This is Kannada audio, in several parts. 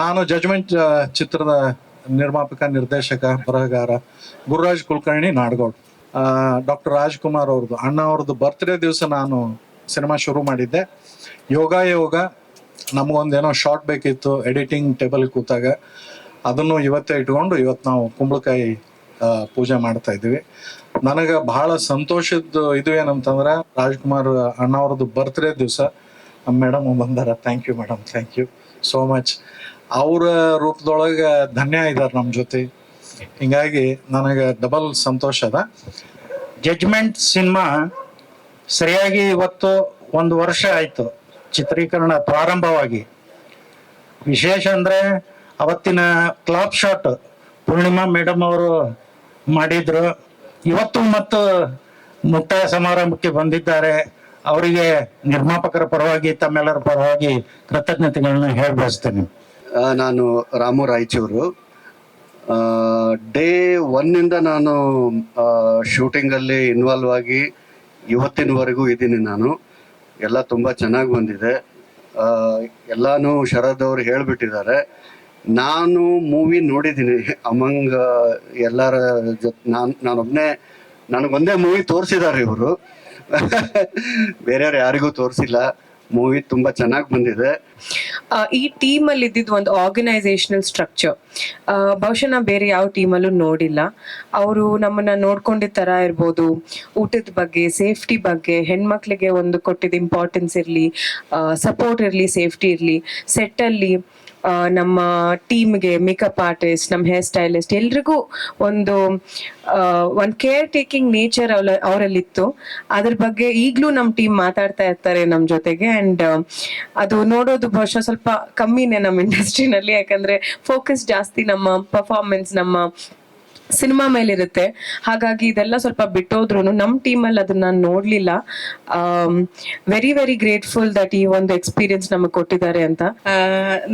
ನಾನು ಜಜ್ಮೆಂಟ್ ಚಿತ್ರದ ನಿರ್ಮಾಪಕ, ನಿರ್ದೇಶಕ, ಬರಹಗಾರ ಗುರುರಾಜ್ ಕುಲಕರ್ಣಿ ನಾಡಗೌಡ್. ಡಾಕ್ಟರ್ ರಾಜ್ಕುಮಾರ್ ಅವ್ರದ್ದು, ಅಣ್ಣ ಅವ್ರದ್ದು ಬರ್ತ್ಡೇ ದಿವಸ ನಾನು ಸಿನಿಮಾ ಶುರು ಮಾಡಿದ್ದೆ. ಯೋಗ ಯೋಗ, ನಮಗೊಂದೇನೋ ಶಾರ್ಟ್ ಬೇಕಿತ್ತು ಎಡಿಟಿಂಗ್ ಟೇಬಲ್ ಕೂತಾಗ, ಅದನ್ನು ಇವತ್ತೇ ಇಟ್ಕೊಂಡು ಇವತ್ತು ನಾವು ಕುಂಬಳಕಾಯಿ ಪೂಜೆ ಮಾಡ್ತಾ ಇದ್ವಿ ನನಗೆ ಬಹಳ ಸಂತೋಷದ ಇದು ಏನಂತಂದ್ರೆ, ರಾಜ್ಕುಮಾರ್ ಅಣ್ಣ ಅವ್ರದ್ದು ಬರ್ತ್ಡೇ ದಿವಸ ಮೇಡಮ್ ಬಂದಾರ. Thank you madam thank you so much ಅವರ ರೂಪದೊಳಗೆ ಧನ್ಯ ಇದ್ದಾರೆ ನಮ್ಮ ಜೊತೆ. ಹಿಂಗಾಗಿ ನನಗೆ ಡಬಲ್ ಸಂತೋಷ ಅದ. ಜಡ್ಜ್ಮೆಂಟ್ ಸಿನಿಮಾ ಸರಿಯಾಗಿ ಇವತ್ತು ಒಂದು ವರ್ಷ ಆಯಿತು. ಚಿತ್ರೀಕರಣ ಪ್ರಾರಂಭವಾಗಿ. ವಿಶೇಷ ಅಂದರೆ ಅವತ್ತಿನ ಕ್ಲಾಪ್ ಶಾಟ್ ಪೂರ್ಣಿಮಾ ಮೇಡಮ್ ಅವರು ಮಾಡಿದ್ರು. ಇವತ್ತು ಮತ್ತು ಮುಕ್ತಾಯ ಸಮಾರಂಭಕ್ಕೆ ಬಂದಿದ್ದಾರೆ. ಅವರಿಗೆ ನಿರ್ಮಾಪಕರ ಪರವಾಗಿ ತಮ್ಮೆಲ್ಲರ ಪರವಾಗಿ ಕೃತಜ್ಞತೆಗಳನ್ನ ಹೇಳಿ ಬಯಸ್ತೇನೆ ನಾನು ರಾಮು ರಾಯಚೂರು. ಡೇ ಒನ್ನಿಂದ ನಾನು ಶೂಟಿಂಗಲ್ಲಿ ಇನ್ವಾಲ್ವ್ ಆಗಿ ಇವತ್ತಿನವರೆಗೂ ಇದ್ದೀನಿ ನಾನು. ಎಲ್ಲ ತುಂಬ ಚೆನ್ನಾಗಿ ಬಂದಿದೆ. ಎಲ್ಲಾನು ಶರದ್ ಅವರು ಹೇಳಿಬಿಟ್ಟಿದ್ದಾರೆ. ನಾನು ಮೂವಿ ನೋಡಿದ್ದೀನಿ. ಅಮಂಗ್ ಎಲ್ಲರ ಜೊತೆ ನಾನು ನಾನೊಬ್ಬನೇ ನನಗೊಂದೇ ಮೂವಿ ತೋರಿಸಿದ್ದಾರೆ ಇವರು. ಬೇರೆಯವ್ರು ಯಾರಿಗೂ ತೋರಿಸಿಲ್ಲ. ಮೂವಿ ತುಂಬಾ ಚೆನ್ನಾಗಿ ಬಂದಿದೆ. ಈ ಟೀಮ್ ಅಲ್ಲಿ ಇದ್ದಿದ್ದು ಒಂದು ಆರ್ಗನೈಸೇಷನಲ್ ಸ್ಟ್ರಕ್ಚರ್ ಬಹುಶಃ ನಾ ಬೇರೆ ಯಾವ ಟೀಮಲ್ಲೂ ನೋಡಿಲ್ಲ. ಅವರು ನಮ್ಮನ್ನ ನೋಡ್ಕೊಂಡಿದ್ದ ತರ ಇರ್ಬೋದು. ಊಟದ ಬಗ್ಗೆ ಸೇಫ್ಟಿ ಬಗ್ಗೆ ಹೆಣ್ಮಕ್ಳಿಗೆ ಒಂದು ಕೊಟ್ಟಿದ್ದ ಇಂಪಾರ್ಟೆನ್ಸ್ ಇರಲಿ ಸಪೋರ್ಟ್ ಇರಲಿ ಸೇಫ್ಟಿ ಇರಲಿ ಸೆಟ್ಟಲ್ಲಿ ಆ, ನಮ್ಮ ಟೀಮ್ಗೆ ಮೇಕಪ್ ಆರ್ಟಿಸ್ಟ್ ನಮ್ಮ ಹೇರ್ ಸ್ಟೈಲಿಸ್ಟ್ ಎಲ್ರಿಗೂ ಒಂದು ಒಂದು ಕೇರ್ ಟೇಕಿಂಗ್ ನೇಚರ್ ಅವಳ ಅವರಲ್ಲಿತ್ತು. ಅದ್ರ ಬಗ್ಗೆ ಈಗಲೂ ನಮ್ಮ ಟೀಮ್ ಮಾತಾಡ್ತಾ ಇರ್ತಾರೆ ನಮ್ಮ ಜೊತೆಗೆ ಆ್ಯಂಡ್ ಅದು ನೋಡೋದು ಬಹುಶಃ ಸ್ವಲ್ಪ ಕಮ್ಮಿನೇ ನಮ್ಮ ಇಂಡಸ್ಟ್ರಿನಲ್ಲಿ ಯಾಕಂದ್ರೆ ಫೋಕಸ್ ಜಾಸ್ತಿ ನಮ್ಮ ಪರ್ಫಾರ್ಮೆನ್ಸ್ ನಮ್ಮ ಸಿನಿಮಾ ಮೇಲಿರುತ್ತೆ. ಹಾಗಾಗಿ ಇದೆಲ್ಲ ಸ್ವಲ್ಪ ಬಿಟ್ಟೋದ್ರು ನಮ್ಮ ಟೀಮಲ್ಲಿ ಅದನ್ನ ನಾನು ನೋಡ್ಲಿಲ್ಲ ವೆರಿ ವೆರಿ ಗ್ರೇಟ್ಫುಲ್ ದಟ್ ಈ ಒಂದು ಎಕ್ಸ್ಪೀರಿಯನ್ಸ್ ನಮಗೆ ಕೊಟ್ಟಿದ್ದಾರೆ ಅಂತ.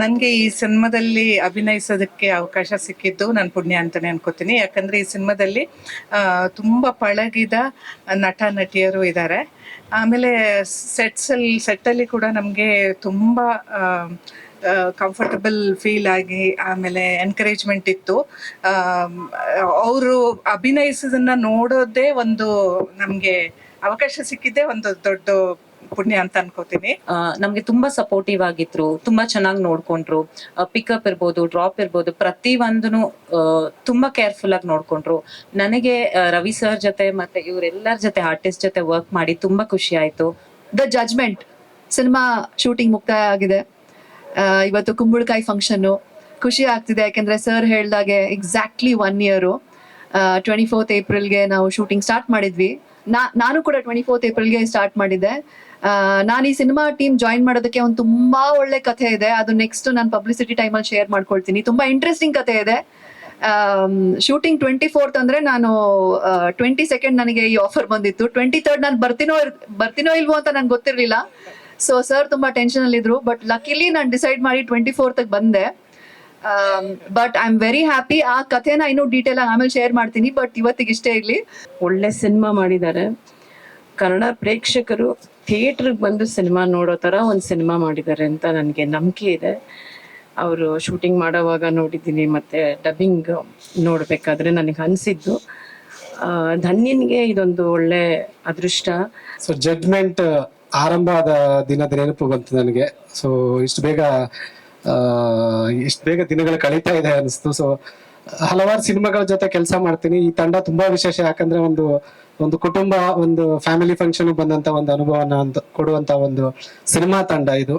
ನನಗೆ ಈ ಸಿನಿಮಾದಲ್ಲಿ ಅಭಿನಯಿಸೋದಕ್ಕೆ ಅವಕಾಶ ಸಿಕ್ಕಿದ್ದು ನಾನು ಪುಣ್ಯ ಅಂತಾನೆ ಅನ್ಕೋತೀನಿ. ಯಾಕಂದ್ರೆ ಈ ಸಿನಿಮಾದಲ್ಲಿ ತುಂಬಾ ಪಳಗಿದ ನಟ ನಟಿಯರು ಇದ್ದಾರೆ ಆಮೇಲೆ ಸೆಟ್ಸಲ್ಲಿ ಸೆಟ್ಟಲ್ಲಿ ಕೂಡ ನಮಗೆ ತುಂಬಾ ಕಂಫರ್ಟಬಲ್ ಫೀಲ್ ಆಗಿ ಆಮೇಲೆ ಎನ್ಕರೇಜ್ಮೆಂಟ್ ಇತ್ತು. ಅವರು ಅಭಿನಯಿಸೋದನ್ನ ನೋಡೋದೇ ಒಂದು ನಮಗೆ ಅವಕಾಶ ಸಿಕ್ಕಿದ್ದೇ ಒಂದು ದೊಡ್ಡ ಪುಣ್ಯ ಅಂತ ಅನ್ಕೋತೀನಿ. ನಮ್ಗೆ ತುಂಬಾ ಸಪೋರ್ಟಿವ್ ಆಗಿದ್ರು, ತುಂಬಾ ಚೆನ್ನಾಗಿ ನೋಡ್ಕೊಂಡ್ರು. ಪಿಕಪ್ ಇರ್ಬೋದು ಡ್ರಾಪ್ ಇರ್ಬೋದು ಪ್ರತಿ ಒಂದನು ತುಂಬಾ ಕೇರ್ಫುಲ್ ಆಗಿ ನೋಡ್ಕೊಂಡ್ರು. ನನಗೆ ರವಿ ಸರ್ ಜೊತೆ ಮತ್ತೆ ಇವರೆಲ್ಲರ ಜೊತೆ ಆರ್ಟಿಸ್ಟ್ ಜೊತೆ ವರ್ಕ್ ಮಾಡಿ ತುಂಬಾ ಖುಷಿ ಆಯ್ತು. ದ ಜಜ್ಮೆಂಟ್ ಸಿನಿಮಾ ಶೂಟಿಂಗ್ ಮುಕ್ತಾಯ ಆಗಿದೆ. ಇವತ್ತು ಕುಂಬಳಕಾಯಿ ಫಂಕ್ಷನ್ನು ಖುಷಿ ಆಗ್ತಿದೆ, ಯಾಕೆಂದ್ರೆ ಸರ್ ಹೇಳ್ದಾಗೆ exactly one year twenty fourth ಏಪ್ರಿಲ್ಗೆ ನಾವು ಶೂಟಿಂಗ್ ಸ್ಟಾರ್ಟ್ ಮಾಡಿದ್ವಿ. ನಾ, ನಾನು ಕೂಡ ಟ್ವೆಂಟಿ ಫೋರ್ತ್ ಏಪ್ರಿಲ್ಗೆ ಸ್ಟಾರ್ಟ್ ಮಾಡಿದ್ದೆ ನಾನು ಈ ಸಿನಿಮಾ ಟೀಮ್ ಜಾಯಿನ್ ಮಾಡೋದಕ್ಕೆ ಒಂದು ತುಂಬಾ ಒಳ್ಳೆ ಕಥೆ ಇದೆ. ಅದು ನೆಕ್ಸ್ಟ್ ನಾನು ಪಬ್ಲಿಸಿಟಿ ಟೈಮಲ್ಲಿ ಶೇರ್ ಮಾಡ್ಕೊಳ್ತೀನಿ. ತುಂಬಾ ಇಂಟ್ರೆಸ್ಟಿಂಗ್ ಕಥೆ ಇದೆ. ಶೂಟಿಂಗ್ ಟ್ವೆಂಟಿ ಫೋರ್ತ್ ಅಂದ್ರೆ ನಾನು ಟ್ವೆಂಟಿ ಸೆಕೆಂಡ್ ನನಗೆ ಈ ಆಫರ್ ಬಂದಿತ್ತು. ಟ್ವೆಂಟಿ ತರ್ಡ್ ನಾನು ಬರ್ತೀನೋ ಬರ್ತೀನೋ ಇಲ್ವೋ ಅಂತ ನಂಗೆ ಗೊತ್ತಿರಲಿಲ್ಲ. ಸೊ ಸರ್ ತುಂಬಾ ಟೆನ್ಷನ್ ಅಲ್ಲಿ ಇದ್ರು ಬಟ್ ಲಕ್ಕಿಲಿ ನಾನು ಡಿಸೈಡ್ ಮಾಡಿ ಟ್ವೆಂಟಿ ಫೋರ್ತ್ ಬಂದೆ. But I am very happy ಆ ಕಥೆನ ಇನ್ನೂ ಡೀಟೇಲ್ ಆಗಿ ಆಮೇಲೆ ಶೇರ್ ಮಾಡ್ತೀನಿ ಬಟ್ ಇವತ್ತಿಗೆ ಇಷ್ಟೇ ಇರಲಿ. ಒಳ್ಳೆ ಸಿನಿಮಾ ಮಾಡಿದ್ದಾರೆ ಕನ್ನಡ ಪ್ರೇಕ್ಷಕರು ಥಿಯೇಟ್ರಿಗೆ ಬಂದು ಸಿನಿಮಾ ನೋಡೋ ಥರ ಒಂದು ಸಿನಿಮಾ ಮಾಡಿದ್ದಾರೆ ಅಂತ ನನಗೆ ನಂಬಿಕೆ ಇದೆ. ಅವರು ಶೂಟಿಂಗ್ ಮಾಡೋವಾಗ ನೋಡಿದ್ದೀನಿ ಮತ್ತು ಡಬ್ಬಿಂಗ್ ನೋಡಬೇಕಾದ್ರೆ ನನಗೆ ಅನಿಸಿದ್ದು. ಧನ್ಯನಿಗೆ ಇದೊಂದು ಒಳ್ಳೆ ಅದೃಷ್ಟ. ಸೊ ಜಡ್ಜ್ಮೆಂಟ್ ಆರಂಭ ಆದ ದಿನದ ನೆನಪು ಬಂತು ನನಗೆ. ಸೊ ಇಷ್ಟು ಬೇಗ ಇಷ್ಟು ಬೇಗ ದಿನಗಳು ಕಳೀತಾ ಇದೆ ಅನಿಸ್ತು. ಸೊ ಹಲವಾರು ಸಿನಿಮಾಗಳ ಜೊತೆ ಕೆಲಸ ಮಾಡ್ತೀನಿ. ಈ ತಂಡ ತುಂಬಾ ವಿಶೇಷ. ಯಾಕಂದ್ರೆ ಒಂದು ಒಂದು ಕುಟುಂಬ, ಒಂದು ಫ್ಯಾಮಿಲಿ ಫಂಕ್ಷನ್ ಬಂದಂತ ಒಂದು ಅನುಭವನ ಕೊಡುವಂತ ಒಂದು ಸಿನಿಮಾ ತಂಡ ಇದು.